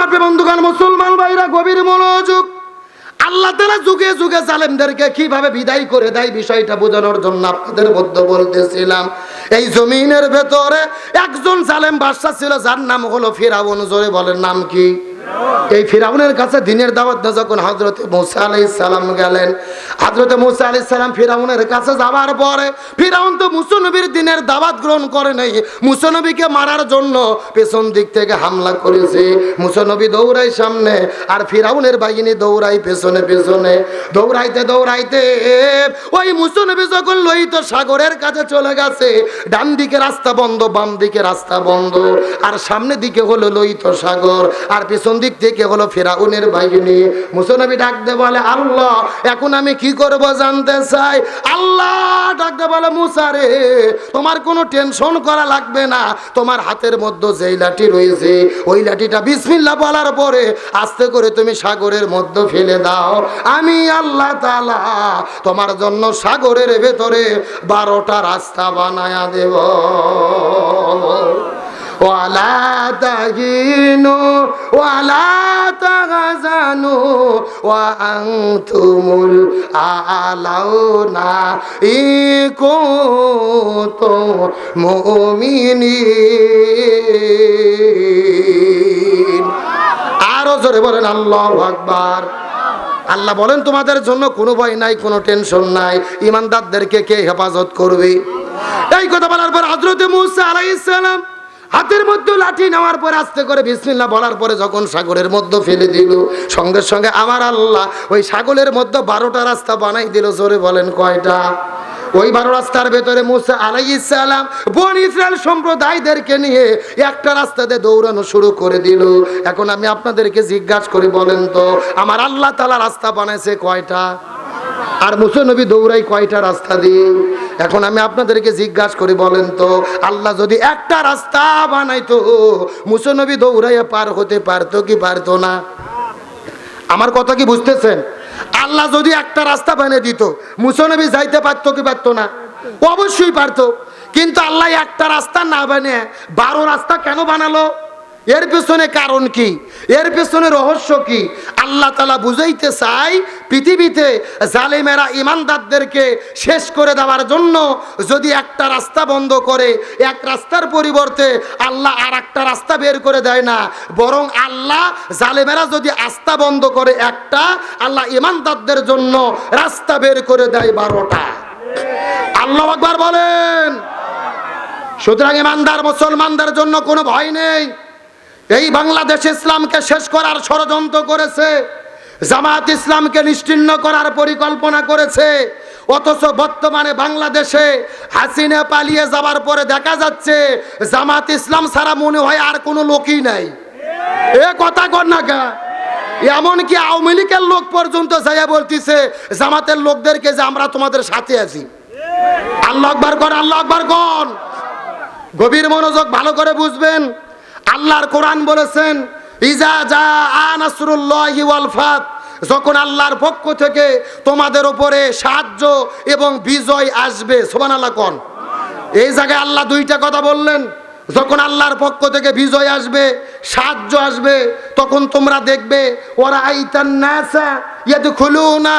আমার বন্ধুগণ, মুসলমান ভাইরা, গভীর মনোযোগ। আল্লাহ তালা যুগে যুগে জালেমদেরকে কীভাবে বিদায় করে দেয় বিষয়টা বোঝানোর জন্য আপনাদের মধ্যে বলতেছিলাম। এই জমিনের ভেতরে একজন জালেম বাদশা ছিল, যার নাম হলো ফিরাউন। জোরে বলেন, নাম কি? এই ফিরাউনের কাছে দিনের দাওয়াত দিয়ে যখন হজরতে মুসা আলাই সালাম গেলেন হজরতে মুসা আলাই সালাম ফিরাউনের কাছে যাওয়ার পরে ফিরাউন তো মুসনবীর দিনের দাওয়াত গ্রহণ করে নাই। মুসনবীকে মারার জন্য পেছন দিক থেকে হামলা করেছে। মুসনবী দৌড়াই সামনে আর ফিরাউনের বাহিনী দৌড়াই পেছনে পেছনে। দৌড়াইতে দৌড়াইতে ওই মুসনবী যখন লোহিত সাগরের কাছে চলে গেছে, ডান দিকে রাস্তা বন্ধ, বাম দিকে রাস্তা বন্ধ। আর সামনে দিকে হলো লোহিত সাগর। আর পেছন দিক থেকে হলো ফেরাউনের বাহিনী। মুসনবী ডাকতে বলে, আল্লাহ, এখন আমি কি করব জানতে চাই? আল্লাহ ডাকতে বলে মুসারে তোমার কোনো টেনশন করা লাগবে না। তোমার হাতের মধ্যে যেই লাঠি রয়েছে, ওই লাঠিটা বিসমিল্লা বলার পরে আস্তে করে তুমি সাগরের মধ্যে ফেলে দাও। আমি আল্লাহ তালা তোমার জন্য সাগরের ভেতরে বারোটা রাস্তা বানায়া দেব। ওয়ালা তাহিনু, ওয়ালা ওয়া আনতুমুল আলাউনা ইকুতুম মুমিনিন। আরও জোরে বলেন, আল্লাহু আকবার। আল্লাহ বলেন, তোমাদের জন্য কোনো ভয় নাই, কোনো টেনশন নাই। ইমানদারদেরকে কে হেফাজত করবে? এই কথা বলার পর হজরতে মুসা আলাইহিস সালাম হাতের মধ্যে লাঠি নেওয়ার পরে আস্তে করে বিসমিল্লাহ বলার পরে যখন সাগরের মধ্যে ফেলে দিল, সঙ্গে সঙ্গে আমার আল্লাহ ওই সাগরের মধ্যে বারোটা রাস্তা বানাই দিল, জোরে বলেন কয়টা? ওই বারো রাস্তার ভেতরে মুসা আলাইসালাম বন ইসরায়েল সম্প্রদায়দেরকে নিয়ে একটা রাস্তাতে দৌড়ানো শুরু করে দিল। এখন আমি আপনাদেরকে জিজ্ঞাসা করি, বলেন তো, আমার আল্লাহ তালা রাস্তা বানাইছে কয়টা? আর মুসনবী দৌড়াই কয়টা রাস্তা দিয়ে? এখন আমি আপনাদেরকে জিজ্ঞাসা করি, বলেন তো, আল্লাহ যদি একটা রাস্তা বানাইতো মুসনবী দৌড়াইয়া পার হতে পারতো কি পারতো না? আমার কথা কি বুঝতেছেন? আল্লাহ যদি একটা রাস্তা বানিয়ে দিত মুসনবী যাইতে পারতো কি পারতো না? অবশ্যই পারতো। কিন্তু আল্লাহ একটা রাস্তা না বানিয়ে বারো রাস্তা কেন বানালো? এর পেছনে কারণ কি? এর পেছনে রহস্য কি? আল্লাহ তালা বুঝাইতে চাই পৃথিবীতে জালেমেরা ইমানদারদেরকে শেষ করে দেওয়ার জন্য যদি একটা রাস্তা বন্ধ করে, এক রাস্তার পরিবর্তে আল্লাহ আর একটা রাস্তা বের করে দেয় না, বরং আল্লাহ জালেমেরা যদি আস্থা বন্ধ করে একটা, আল্লাহ ইমানদারদের জন্য রাস্তা বের করে দেয় বারোটা। আল্লাহ আকবার বলেন। সুতরাং ইমানদার মুসলমানদের জন্য কোনো ভয় নেই। এই বাংলাদেশ ইসলামকে শেষ করার ষড়যন্ত্র করেছে জামাত ইসলামকে নিশ্চিন্ন করার পরিকল্পনা করেছে, অথচ বর্তমানে বাংলাদেশে হাসিনা পালিয়ে যাওয়ার পরে দেখা যাচ্ছে জামাত ইসলাম ছাড়া মনে হয় আর কোনো লোকই নাই। এ কথা কর না কা এমনকি আওয়ামী লীগের লোক পর্যন্ত যাইয়া বলতিছে, জামাতের লোকদেরকে যে আমরা তোমাদের সাথে আছি। আল্লাহ আকবার কর, আল্লাহ আকবার কর। গভীর মনোযোগ ভালো করে বুঝবেন। আল্লাহর কোরআন বলেছেন যা যখন আল্লাহর পক্ষ থেকে তোমাদের উপরে সাহায্য এবং বিজয় আসবে সোমান আল্লাহ কন। এই জায়গায় আল্লাহ দুইটা কথা বললেন, যখন আল্লাহর পক্ষ থেকে বিজয় আসবে, সাহায্য আসবে, তখন তোমরা দেখবে ওরা আইতান নাসা ইয়াদখুলুনা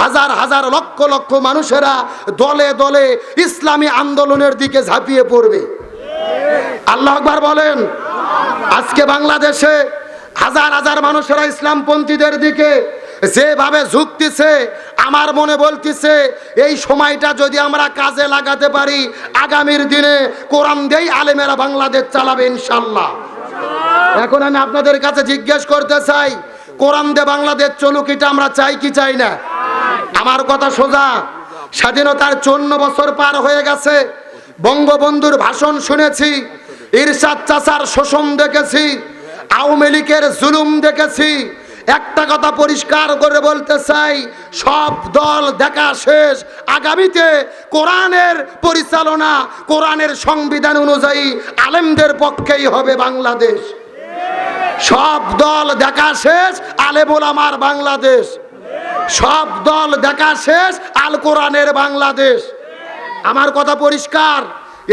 হাজার হাজার লক্ষ লক্ষ মানুষেরা দলে দলে ইসলামী আন্দোলনের দিকে ঝাঁপিয়ে পড়বে। আল্লাহ আকবার বলেন। আজকে বাংলাদেশে হাজার হাজার মানুষেরা ইসলামপন্থীদের দিকে যেভাবে ঝুঁকতেছে, আমার মনে বলতেছে, এই সময়টা যদি আমরা কাজে লাগাতে পারি, আগামীর দিনে কোরআন দেই আলেমেরা বাংলাদেশ চালাবে ইনশাল্লাহ এখন আমি আপনাদের কাছে জিজ্ঞেস করতে চাই, কোরআন দে বাংলাদেশ চলুক, এটা আমরা চাই কি চাই না? আমার কথা সোজা, স্বাধীনতার চন্ন বছর পার হয়ে গেছে, বঙ্গবন্ধুর ভাষণ শুনেছি ইরশাদ চাচার শোষণ দেখেছি, আওয়ামী লীগের জুলুম দেখেছি। একটা কথা পরিষ্কার করে বলতে চাই, সব দল দেখা শেষ। আগামীতে কোরআনের পরিচালনা, কোরআনের সংবিধান অনুযায়ী আলেমদের পক্ষেই হবে বাংলাদেশ। সব দল দেখা শেষ আলেমুল আমার বাংলাদেশ। সব দল দেখা শেষ, আল কোরআনের বাংলাদেশ। আমার কথা পরিষ্কার?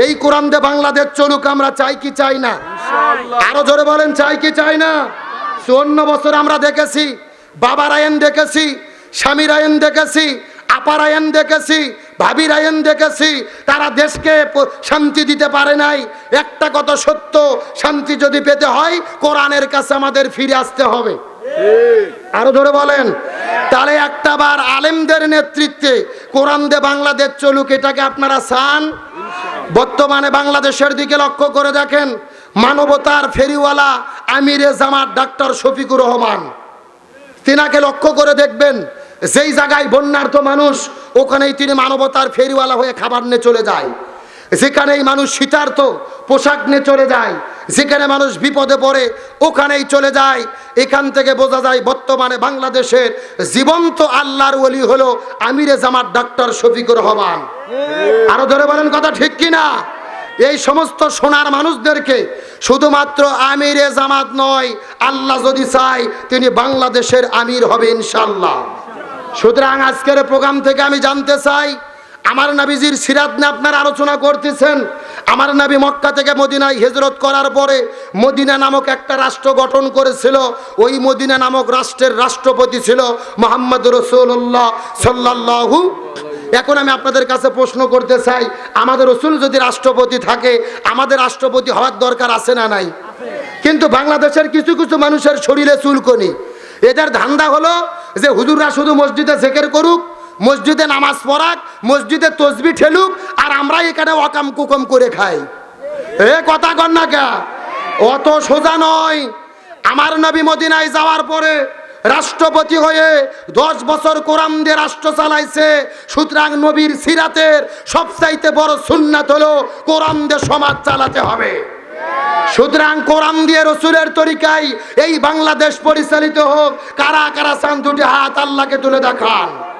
এই কোরআন দে বাংলাদেশ চলুক আমরা চাই কি চাই না? আরও জোরে বলেন চাই কি চাই না? চুয়ান্ন বছর আমরা দেখেছি বাবার আইন দেখেছি স্বামীর আইন দেখেছি আপার আইন দেখেছি ভাবির আইন দেখেছি তারা দেশকে শান্তি দিতে পারে নাই। একটা কথা সত্য শান্তি যদি পেতে হয় কোরআনের কাছে আমাদের ফিরে আসতে হবে। আরও ধরে বলেন। তাহলে একটা বার আলেমদের নেতৃত্বে কোরআন দে বাংলাদেশ চলুক এটাকে আপনারা চান? বর্তমানে বাংলাদেশের দিকে লক্ষ্য করে দেখেন, মানবতার ফেরিওয়ালা আমিরে জামাত ডাক্তার শফিকুর রহমান। তিনাকে লক্ষ্য করে দেখবেন, যেই জায়গায় বন্যার্থ মানুষ, ওখানেই তিনি মানবতার ফেরিওয়ালা হয়ে খাবার নিয়ে চলে যায়। যেখানেই মানুষ শীতার্থ পোশাক নিয়ে চলে যায় যেখানে মানুষ বিপদে পড়ে ওখানেই চলে যায়। এখান থেকে বোঝা যায় বর্তমানে বাংলাদেশের জীবন্ত আল্লাহর ওলি হলো আমিরে জামাত ডাক্তার শফিকুর রহমান। আরও ধরে বলেন কথা ঠিক কিনা এই সমস্ত সোনার মানুষদেরকে শুধুমাত্র আমিরে জামাত নয় আল্লাহ যদি চায় তিনি বাংলাদেশের আমির হবে ইনশাল্লাহ সুতরাং আজকের প্রোগ্রাম থেকে আমি জানতে চাই আমার নাবিজির সিরাত নিয়ে আপনারা আলোচনা করতেছেন আমার নাবি মক্কা থেকে মদিনায় হেজরত করার পরে মদিনা নামক একটা রাষ্ট্র গঠন করেছিল। ওই মদিনা নামক রাষ্ট্রের রাষ্ট্রপতি ছিল মোহাম্মদ রসুল্লাহ সাল্লাহু এখন আমি আপনাদের কাছে প্রশ্ন করতে চাই, আমাদের রসুল যদি রাষ্ট্রপতি থাকে, আমাদের রাষ্ট্রপতি হওয়ার দরকার আছে না নাই? কিন্তু বাংলাদেশের কিছু কিছু মানুষের শরীরে চুলকনি। এদের ধান্দা হলো যে হুজুররা শুধু মসজিদে জেকের করুক মসজিদে নামাজ পড়াক, মসজিদে তসবি ঠেলুক, আর আমরা এখানে অকাম কুকম করে খাই। এ কথা কর না কে? অত সোজা নয়। আমার নবী মদিনায় যাওয়ার পরে রাষ্ট্রপতি হয়ে দশ বছর কোরআন দিয়ে রাষ্ট্র চালাইছে। সুতরাং নবীর সিরাতের সবচাইতে বড় সুন্নাত হলো কোরআন দিয়ে সমাজ চালাতে হবে। সুতরাং কোরআন দিয়ে রসুলের তরিকায় এই বাংলাদেশ পরিচালিত হোক, কারা কারা চান দুটি হাত আল্লাহকে তুলে দেখান।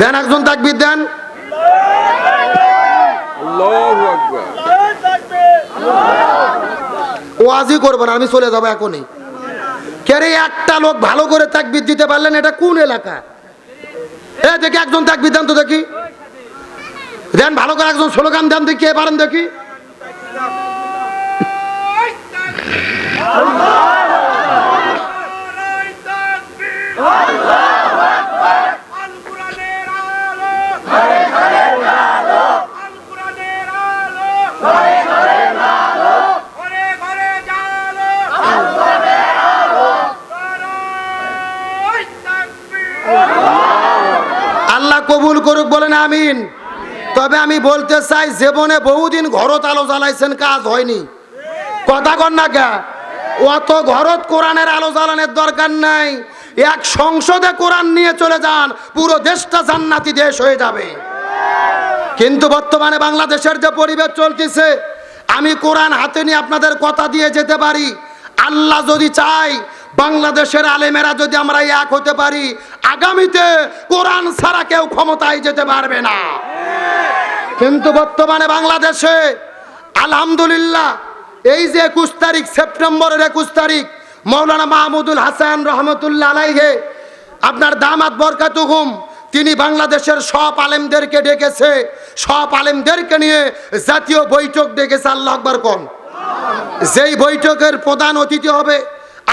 দেন একজন তাকবির দেন। আল্লাহু আকবার। ওয়াজি করব না আমি চলে যাব এখনই। কেরে একটা লোক ভালো করে তাকবির দিতে পারলেন এটা কোন এলাকা? এ দেখি একজন তাকবির দেন তো দেখি। দেন ভালো করে একজন স্লোগান দেন দেখি কে পারেন দেখি। আল্লাহ কবুল করুক, বলেন আমিন। তবে আমি বলতে চাই, জীবনে বহুদিন ঘরত আলো জ্বালাইছেন, কাজ হয়নি। কথা কর না কে? অত ঘরত কোরআনের আলো জ্বালানোর দরকার নাই। এক সংসদে কোরআন নিয়ে চলে যান, পুরো দেশটা জান্নাতি দেশ হয়ে যাবে। কিন্তু বর্তমানে বাংলাদেশের যে পরিবেশ চলতেছে, আমি কোরআন হাতে নিয়ে আপনাদের কথা দিয়ে যেতে পারি। আল্লাহ যদি চাই বাংলাদেশের আলেমেরা যদি আমরা এক হতে পারি, আগামীতে কোরআন ছাড়া কেউ ক্ষমতায় যেতে পারবে না। কিন্তু বর্তমানে বাংলাদেশে, আলহামদুলিল্লাহ, এই যে একুশ তারিখ, সেপ্টেম্বরের একুশ তারিখ, মৌলানা মাহমুদুল হাসান রহমতুল্লাহ আলাইহে, আপনার দামাত বরকাতুহুম, তিনি বাংলাদেশের সব আলেমদেরকে ডেকেছে, সব আলেমদেরকে নিয়ে জাতীয় বৈঠক ডেকেছে, আল্লাহ আকবর কন। যেই বৈঠকের প্রধান অতিথি হবে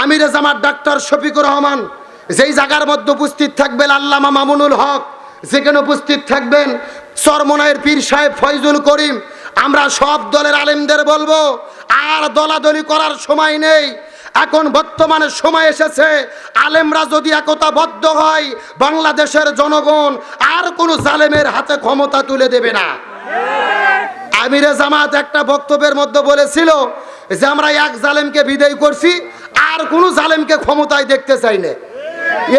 আমিরে জামাত ডাক্তার শফিকুর রহমান যেই জায়গার মধ্যে উপস্থিত থাকবেন আল্লামা মামুনুল হক যেখানে উপস্থিত থাকবেন চরমনায়ের পীর সাহেব ফয়জুল করিম আমরা সব দলের আলেমদের বলব আর দলাদলি করার সময় নেই। এখন বর্তমানে সময় এসেছে আলেমরা যদি একতাবদ্ধ হয় বাংলাদেশের জনগণ আর কোনো জালেমের হাতে ক্ষমতা তুলে দেবে না। আমিরে জামাত একটা বক্তব্যের মধ্যে বলেছিল যে আমরা এক জালেমকে বিদায় করছি, আর কোনো জালেমকে ক্ষমতায় দেখতে চাই না।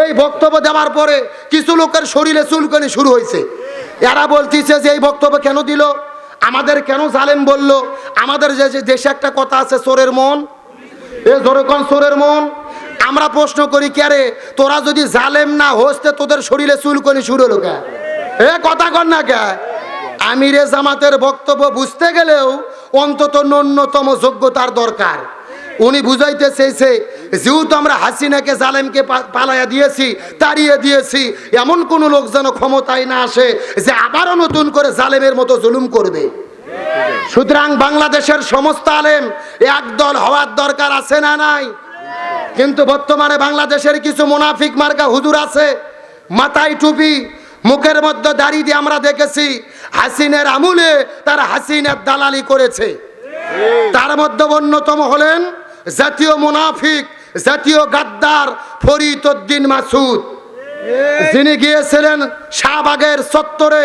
এই বক্তব্য দেওয়ার পরে কিছু লোকের শরীরে চুলকানি শুরু হয়েছে। এরা বলতেছে যে এই বক্তব্য কেন দিল? আমাদের কেন জালেম বলল? আমাদের যে দেশে একটা কথা আছে, চোরের মন। এ যেরকম চোরের মন? আমরা প্রশ্ন করি, কে রে, তোরা যদি জালেম না হসতে তোদের শরীরে চুলকনি শুরু হলো কে এ কথা কর না কে আমিরে জামাতের বক্তব্য বুঝতে গেলেও অন্তত ন্যূনতম যোগ্যতার দরকার। উনি বুঝাইতে চেয়েছে যেহেতু আমরা হাসিনাকে, জালেমকে পালাইয়া দিয়েছি, তাড়িয়ে দিয়েছি, এমন কোনো লোক যেন ক্ষমতায় না আসে যে আবারও নতুন করে জালেমের মতো জুলুম করবে। সুতরাং বাংলাদেশের সমস্ত আলেম একদল হওয়ার দরকার আছে না নাই? কিন্তু বর্তমানে বাংলাদেশের কিছু মুনাফিক মার্কা হুজুর আছে, মাথায় টুপি, মুখের মধ্যে দাড়ি দিয়ে আমরা দেখেছি হাসিনের আমুলে তারা হাসিনের দালালি করেছে। তার মধ্যে অন্যতম হলেন জাতীয় মুনাফিক, জাতীয় গাদ্দার ফরিদ উদ্দিন মাসুদ। যিনি গিয়েছিলেন শাহবাগের চত্বরে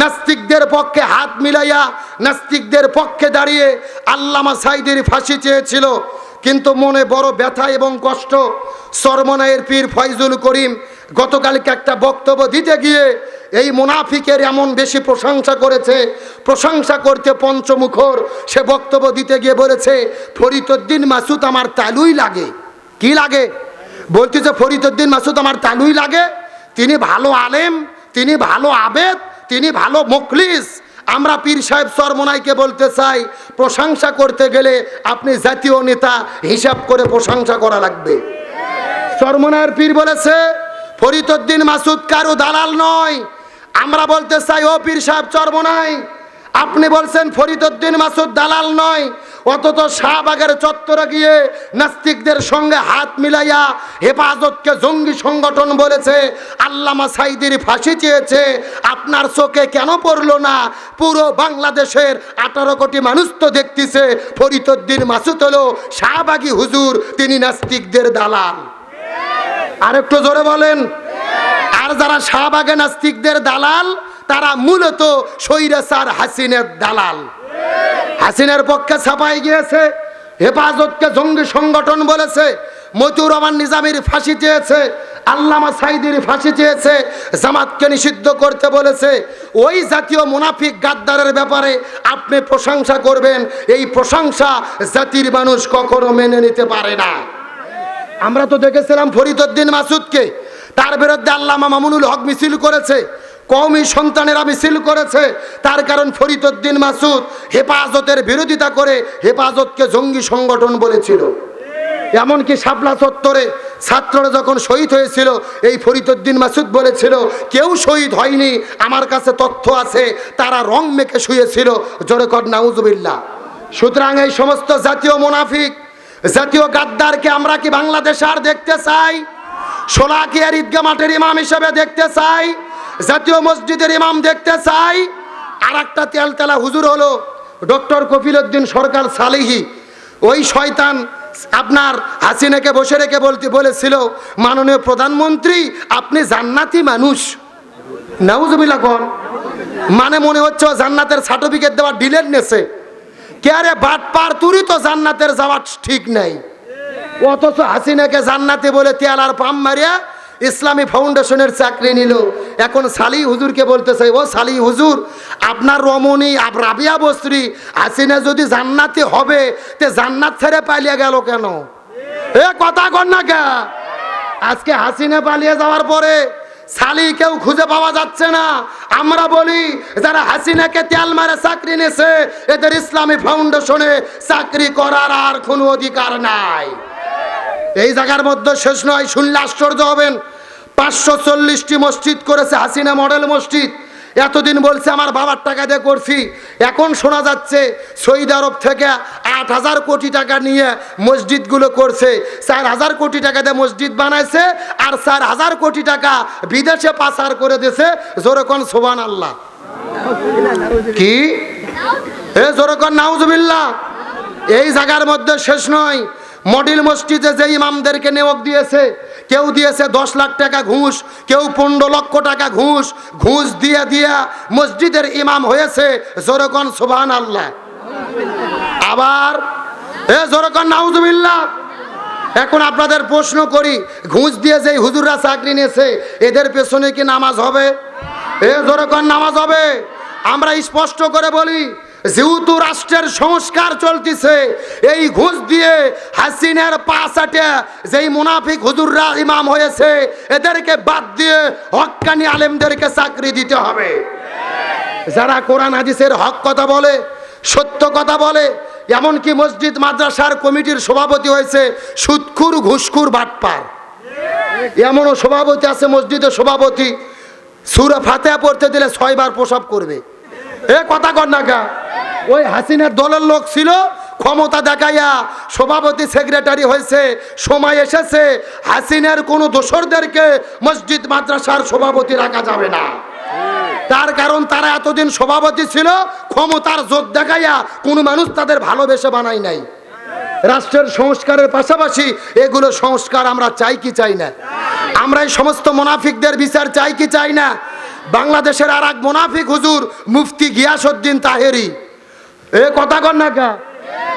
নাস্তিকদের পক্ষে হাত মিলাইয়া নাস্তিকদের পক্ষে দাঁড়িয়ে আল্লামা সাইদের ফাঁসি চেয়েছিল। কিন্তু মনে বড় ব্যথা এবং কষ্ট সরমনায়ের পীর ফয়জুল করিম গতকালকে একটা বক্তব্য দিতে গিয়ে এই মুনাফিকের এমন বেশি প্রশংসা করেছে, প্রশংসা করতে পঞ্চমুখর, সে বক্তব্য দিতে গিয়ে বলেছে ফরিদুদ্দিন মাসুদ আমার তালুই লাগে। কি লাগে? বলতেছে ফরিদুদ্দিন মাসুদ আমার তালুই লাগে। তিনি ভালো আলেম, তিনি ভালো আবেদ, তিনি ভালো মুখলিস। আমরা পীর সাহেব সরমনাইকে বলতে চাই, প্রশংসা করতে গেলে আপনি জাতীয় নেতা হিসাব করে প্রশংসা করা লাগবে। সরমনায়ের পীর বলেছে ফরিদুদ্দিন মাসুদ কারও দালাল নয় আমরা বলতে চাই, ও পীর সাহেব চরমনাই আপনি বলছেন ফরিদুদ্দিন মাসুদ দালাল নয় অথচ শাহবাগের চত্বরে গিয়ে নাস্তিকদের সঙ্গে হাত মিলাইয়া হেফাজতকে জঙ্গি সংগঠন বলেছে। আল্লামা সাইদির ফাঁসি চেয়েছে। আপনার চোখে কেন পড়ল না? পুরো বাংলাদেশের আঠারো কোটি মানুষ তো দেখতেছে ফরিদুদ্দিন মাসুদ হলো শাহবাগী হুজুর, তিনি নাস্তিকদের দালাল। আরেকটু জোরে বলেন যারা শাহবাগে নাস্তিকদের দালাল, তারা মূলত সৈরাসার হাসিনের দালাল। হাসিনের পক্ষে ছাপাই গিয়েছে, হেফাজতকে জঙ্গি সংগঠন বলেছে, মতিউর রহমান নিজামির ফাঁসি চেয়েছে, আল্লামা সাইদির ফাঁসি চেয়েছে, জামাতকে নিষিদ্ধ করতে বলেছে। ওই জাতীয় মুনাফিক গাদ্দারের ব্যাপারে আপনি প্রশংসা করবেন, এই প্রশংসা জাতির মানুষ কখনো মেনে নিতে পারে না। আমরা তো দেখেছিলাম ফরিদুদ্দিন মাসুদকে তার বিরুদ্ধে আল্লামা মামুনুল হক মিছিল করেছে, কওমি সন্তানেরা মিছিল করেছে, তার কারণ ফরিদুদ্দিন মাসুদ হেফাজতের বিরোধিতা করে হেফাজতকে জঙ্গি সংগঠন বলেছিল। এমনকি শাপলা চত্বরে ছাত্ররা যখন শহীদ হয়েছিল, এই ফরিদুদ্দিন মাসুদ বলেছিল, কেউ শহীদ হয়নি, আমার কাছে তথ্য আছে, তারা রং মেখে শুয়েছিল, জোরে কর নাউজুবিল্লাহ। সুতরাং এই সমস্ত জাতীয় মোনাফিক, জাতীয় গাদ্দারকে আমরা কি বাংলাদেশ আর দেখতে চাই? সোলাকিয়ার ঈদগা মাঠের ইমাম হিসেবে দেখতে চাই, জাতীয় মসজিদের ইমাম দেখতে চাই। আর একটা তেলতেলা হুজুর হলো ডক্টর কফিল উদ্দিন সরকার সালিহি। ওই শয়তান আপনার হাসিনাকে বসে রেখে বলতে বলেছিল, মাননীয় প্রধানমন্ত্রী, আপনি জান্নাতি মানুষ। নাউজুবিল্লাহ কন মানে মনে হচ্ছে জান্নাতের সার্টিফিকেট দেওয়ার ডিলেট নেছে। কে আরে বাট পার তুরি তো জান্নাতের যাওয়ার ঠিক নাই। অথচ হাসিনাকে জান্নাতে বলে তেল আর পাম মারিয়া ইসলামী ফাউন্ডেশনের চাকরি নিল। এখন সালি হুজুরকে বলতে চাই ও সালি হুজুর, আপনার রমণী, আপ রাবিয়া বস্ত্রী, হাসিনা যদি জান্নাতি হবে, তে জান্নাত ছেড়ে পালিয়ে গেল কেন? এ কথা কর না কে? আজকে হাসিনা পালিয়ে যাওয়ার পরে সালি কেউ খুঁজে পাওয়া যাচ্ছে না। আমরা বলি, যারা হাসিনাকে তেল মারে চাকরি নেছে এদের ইসলামী ফাউন্ডেশনে চাকরি করার আর কোনো অধিকার নাই। এই জায়গার মধ্যে শেষ নয়, শুনলে আশ্চর্য হবেন। পাঁচশো চল্লিশটি মসজিদ করেছে হাসিনা মডেল মসজিদ। এতদিন বলছে, আমার বাবার টাকা দিয়ে করছি। এখন শোনা যাচ্ছে, সৌদি আরব থেকে আট হাজার কোটি টাকা নিয়ে মসজিদগুলো করছে। চার হাজার কোটি টাকা দিয়ে মসজিদ বানাইছে আর চার হাজার কোটি টাকা বিদেশে পাচার করে দিয়েছে। জোরকন সোবান আল্লাহ কি? এ জোরকন নাউজুবিল্লাহ। এই জায়গার মধ্যে শেষ নয় মডেল মসজিদে যে ইমামদেরকে নিয়োগ দিয়েছে, কেউ দিয়েছে দশ লাখ টাকা ঘুষ, কেউ পনেরো লক্ষ টাকা ঘুষ ঘুষ দিয়ে দিয়া মসজিদের ইমাম হয়েছে জোরকন সুবহান আল্লাহ আবার, এ জোরকন নাউজুবিল্লাহ। এখন আপনাদের প্রশ্ন করি, ঘুষ দিয়ে যে হুজুররা চাকরি নিয়েছে, এদের পেছনে কি নামাজ হবে? এ জোরকন নামাজ হবে। আমরা স্পষ্ট করে বলি যেহেতু রাষ্ট্রের সংস্কার চলতেছে, এই ঘুষ দিয়ে হাসিনের পাশাটে যেই মুনাফিক হুজুররা ইমাম হয়েছে, এদেরকে বাদ দিয়ে হক্কানি আলেমদেরকে চাকরি দিতে হবে। যারা কোরআন, হাদিসের হক কথা বলে, সত্য কথা বলে, এমনকি মসজিদ, মাদ্রাসার কমিটির সভাপতি হয়েছে, সুৎখুর, ঘুষখুর, বাটপার। এমনও সভাপতি আছে, মসজিদের সভাপতি। সুরা ফাতেহা পড়তে দিলে ছয়বার প্রসাব করবে। এ কথা কর না ওই হাসিনার দলের লোক ছিল, ক্ষমতা দেখাইয়া সভাপতি সেক্রেটারি হয়েছে, সময় এসেছে, হাসিনার কোনো দোসরদেরকে মসজিদ, মাদ্রাসার সভাপতি রাখা যাবে না। তার কারণ তারা এতদিন সভাপতি ছিল, ক্ষমতার জোর দেখাইয়া কোনো মানুষ তাদের ভালোবেসে বানাই নাই। রাষ্ট্রের সংস্কারের পাশাপাশি এগুলো সংস্কার আমরা চাই কি চাই না? আমরা এই সমস্ত মোনাফিকদের বিচার চাই কি চাই না? বাংলাদেশের আর এক মোনাফিক হুজুর মুফতি গিয়াসউদ্দিন তাহেরি এ কথা কর না কা।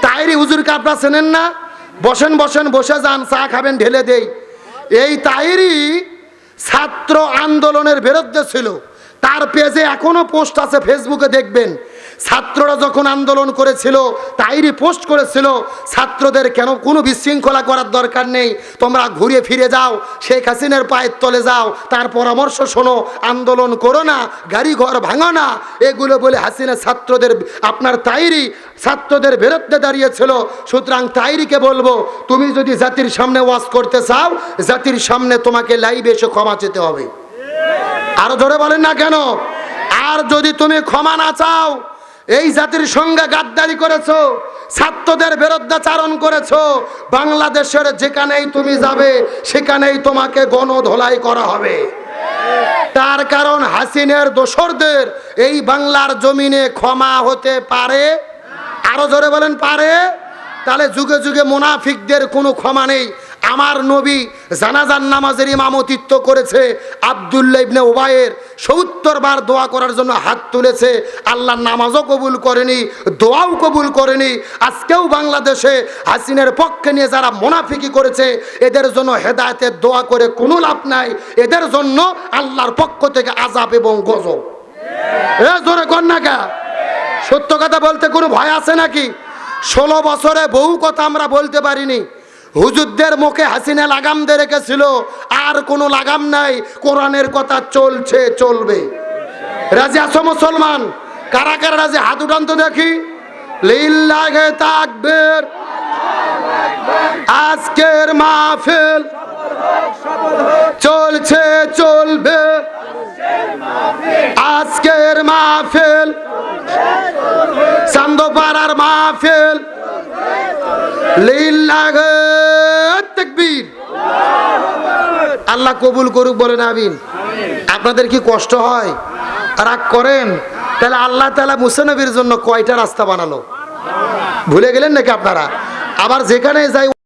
তাইরি হুজুরকে আপনারা চেনেন না? বসেন বসেন, বসে যান, চা খাবেন, ঢেলে দেই। এই তাইরি ছাত্র আন্দোলনের বিরুদ্ধে ছিল। তার পেজে এখনও পোস্ট আছে ফেসবুকে দেখবেন। ছাত্ররা যখন আন্দোলন করেছিল তাইরই পোস্ট করেছিল, ছাত্রদের কেন কোনো বিশৃঙ্খলা করার দরকার নেই, তোমরা ঘুরে ফিরে যাও, শেখ হাসিনার পায়ের তলে যাও, তার পরামর্শ শোনো, আন্দোলন করো না, গাড়ি ঘর ভাঙো না, এগুলো বলে হাসিনা ছাত্রদের, আপনার তাইরি ছাত্রদের বিরুদ্ধে দাঁড়িয়েছিল। সুতরাং তাইরিকে বলব, তুমি যদি জাতির সামনে ওয়াজ করতে চাও, জাতির সামনে তোমাকে লাইভে এসে ক্ষমা চেতে হবে। আরও ধরে বলেন না কেন? আর যদি তুমি ক্ষমা না চাও এই জাতির সঙ্গে গাদ্দারি করেছ, ছাত্রদের বিরুদ্ধাচারণ করেছ, বাংলাদেশের যেখানেই তুমি যাবে, সেখানেই তোমাকে গণধোলাই করা হবে। তার কারণ হাসিনের দোসরদের এই বাংলার জমিনে ক্ষমা হতে পারে? আরও জোরে বলেন, পারে? তাহলে যুগে যুগে মুনাফিকদের কোনো ক্ষমা নেই। আমার নবী জানাজান নামাজের ইমামতিত্ব করেছে আবদুল্লাহ ইবনে ওবায়ের সত্তর বার দোয়া করার জন্য হাত তুলেছে। আল্লাহ নামাজও কবুল করেনি, দোয়াও কবুল করেনি। আজকেও বাংলাদেশে হাসিনের পক্ষে নিয়ে যারা মোনাফিকি করেছে, এদের জন্য হেদায়তের দোয়া করে কোনো লাভ নাই। এদের জন্য আল্লাহর পক্ষ থেকে আজাব এবং গজব। এ জোরে কন্যাকা সত্য কথা বলতে কোনো ভয় আছে নাকি? ষোলো বছরে বহু কথা আমরা বলতে পারিনি। হুজুরদের মুখে হাসিনা লাগাম দিয়ে রেখেছিল। আর কোনো লাগাম নাই, কোরআনের কথা চলছে, চলবে। রাজি আছো মুসলমান? কারা কারা রাজি? হাত উঠান তো দেখি। আজকের মাহফিল চলছে, চলবে। আজকের মাহফিল, চান্দপাড়ার মাহফিল আল্লাহ কবুল করুক বলেন, আমিন। আপনাদের কি কষ্ট হয়? রাগ করেন? তাহলে আল্লাহ তালা মুসানবীর জন্য কয়টা রাস্তা বানালো? ভুলে গেলেন নাকি আপনারা? আবার যেখানে যাই